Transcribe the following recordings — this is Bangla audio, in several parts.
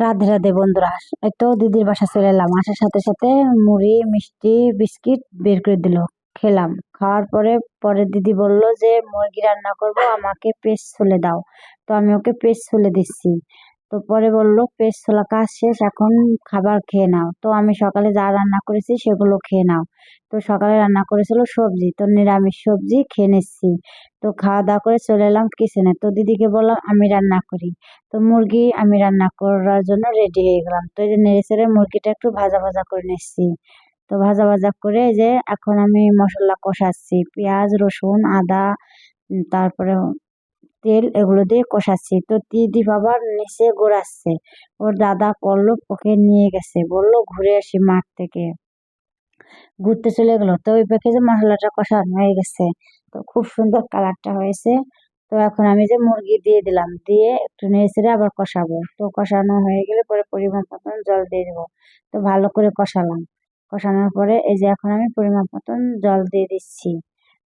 রাধে রাধে বন্ধুরা। তো দিদির বাসা চলে এলাম। আসার সাথে সাথে মুড়ি, মিষ্টি, বিস্কিট বের করে দিল। খেলাম। খাওয়ার পরে পরে দিদি বলল যে, মুরগি রান্না করব, আমাকে পেস্ট ছুলে দাও। তো আমি ওকে পেস্ট ছুলে দিচ্ছি। তো পরে বলল পেস্ট ছোলা কাজ শেষ, এখন খাবার খেয়ে নাও। তো আমি সকালে যা রান্না করেছি সেগুলো খেয়ে নাও। তো সকালে রান্না করেছিল সবজি, তো নিরামিষ সবজি খেয়ে নিচ্ছি। তো খাওয়া দাওয়া করে চলে এলাম কিচেনে তো দিদিকে বললাম, আমি রান্না করি। তো মুরগি আমি রান্না করার জন্য রেডি হয়ে গেলাম। তো এই যে নেড়ে চেড়ে মুরগিটা একটু ভাজা ভাজা করে নিচ্ছি। তো ভাজা ভাজা করে যে এখন আমি মশলা কষাচ্ছি। পেঁয়াজ, রসুন, আদা তারপরে তেল এগুলো দিয়ে কষাচ্ছি। তো দিদি বাবার নিচে গোড়াচ্ছে। ওর দাদা পল্লব ওকে নিয়ে গেছে। বলল, ঘুরে আসি মাঠ থেকে। ঘুরতে চলে গেলো। তো ওই পেকে যে মশলাটা কষানো হয়ে গেছে, তো খুব সুন্দর কালারটা হয়েছে। তো এখন আমি যে মুরগি দিয়ে দিলাম, দিয়ে একটু নেড়ে আবার কষাবো। তো কষানো হয়ে গেলে পরে পরিমাণ মতন জল দিয়ে দেবো। তো ভালো করে কষালাম। কষানোর পরে এই যে এখন আমি পরিমাণ মতন জল দিয়ে দিচ্ছি।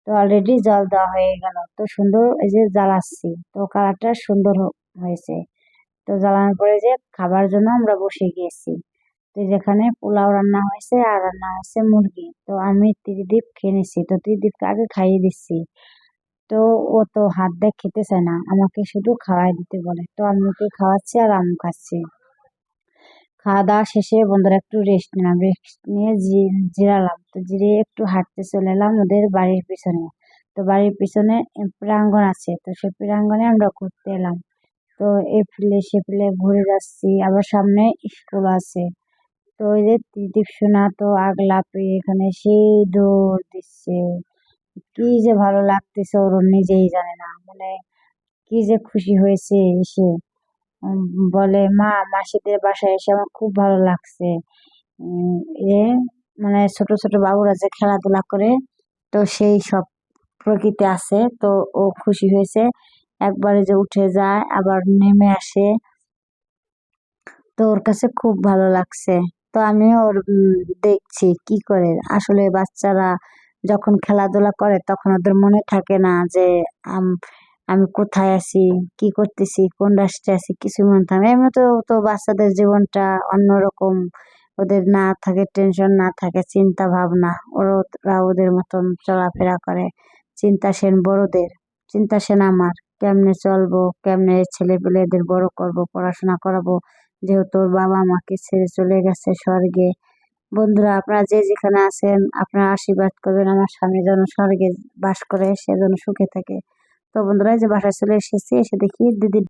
তো অলরেডি জল দেওয়া হয়ে গেল। তো সুন্দর এই যে জ্বালাচ্ছি। তো কালারটা সুন্দর হয়েছে। তো জ্বালানোর পরে যে খাবার জন্য আমরা বসে গিয়েছি। তো যেখানে পোলাও রান্না হয়েছে আর রান্না হয়েছে মুরগি। তো আমি ত্রিদীপ খেয়ে নিচ্ছি তো ত্রিদীপকে আগে খাইয়ে দিচ্ছি। তো ও তো হাত দেখ খেতে চায় না। আমাকে শুধু খাওয়াই দিতে বলে। তো আমি ওকে খাওয়াচ্ছি আর আম খাচ্ছি। খাওয়া দাওয়া শেষে বন্ধুরা একটু রেস্ট নিলাম। রেস্ট নিয়ে জিরালাম। তো জিরে একটু হাঁটতে চলে এলাম ওদের বাড়ির পিছনে। তো বাড়ির পিছনে প্রাঙ্গণ আছে। তো সেই প্রাঙ্গণে আমরা ঘুরতে এলাম। তো এ ফিলে সে ফিলে ঘুরে যাচ্ছি। আবার সামনে স্কুল আছে। তো ওই যে ত্রিদীপ সোনা তো আগলা পেয়ে এখানে সেই দৌড় দিচ্ছে। কি যে ভালো লাগতেছে, ওর নিজেই জানে না। মানে কি যে খুশি হয়েছে এসে। বলে, মা, মাসিদের বাসায় এসে আমার খুব ভালো লাগছে। এ মানে ছোট ছোট বাবুরা যে খেলাধুলা করে, তো সেই সব প্রকৃতি আছে, তো ও খুশি হয়েছে। একবারে যে উঠে যায়, আবার নেমে আসে। তো ওর কাছে খুব ভালো লাগছে। তো আমি ওর দেখছি কি করে। আসলে বাচ্চারা যখন খেলাধুলা করে, তখন ওদের মনে থাকে না যে আমি কোথায় আছি? কি করতেছি? কোন রাষ্ট্রে আছি? কিছু মনে থাকে এমনি তো তো বাচ্চাদের জীবনটা অন্যরকম। ওদের না থাকে টেনশন না থাকে চিন্তা ভাবনা। ওরা ওদের মতন চলাফেরা করে। চিন্তাসীন বড়দের। চিন্তাসীন আমার। কেমনে চলবো? কেমনে ছেলে পেলেদের বড় করব? পড়াশোনা করাবো? যেহেতু ওর বাবা আমাকে ছেড়ে চলে গেছে স্বর্গে। বন্ধুরা, আপনারা যে যেখানে আছেন, আপনারা আশীর্বাদ করবেন। আমার স্বামী যেন স্বর্গে বাস করে, সে যেন সুখে থাকে। তো বন্ধুরা যে বাসায় চলে এসেছি এসে দেখি দিদি